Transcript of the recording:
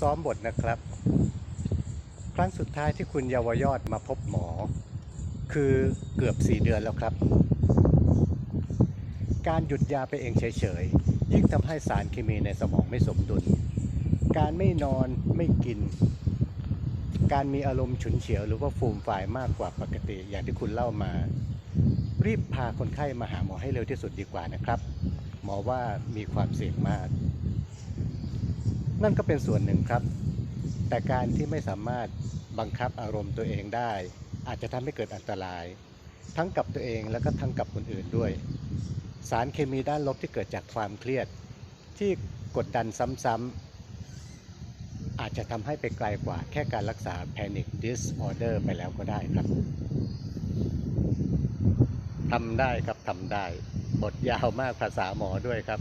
ซ้อมบทนะครับ ครั้งสุดท้ายที่คุณเยาวยอดมาพบหมอ คือเกือบ4เดือนแล้วครับ การหยุดยาไปเองเฉยๆ ยิ่งทำให้สารเคมีในสมองไม่สมดุล การไม่นอนไม่กิน การมีอารมณ์ฉุนเฉียวหรือว่าฟูมฝ่ายมากกว่าปกติอย่างที่คุณเล่ามา รีบพาคนไข้มาหาหมอให้เร็วที่สุดดีกว่านะครับ หมอว่ามีความเสี่ยงมาก นั่นก็เป็นส่วนหนึ่งครับ แต่การที่ไม่สามารถบังคับอารมณ์ตัวเองได้ อาจจะทำให้เกิดอันตราย ทั้งกับตัวเองแล้วก็ทั้งกับคนอื่นด้วย สารเคมีด้านลบที่เกิดจากความเครียด ที่กดดันซ้ำๆ อาจจะทำให้ไปไกลกว่าแค่การรักษา panic disorder ไปแล้วก็ได้ครับทำได้ครับทำได้ บทยาวมากภาษาหมอด้วยครับ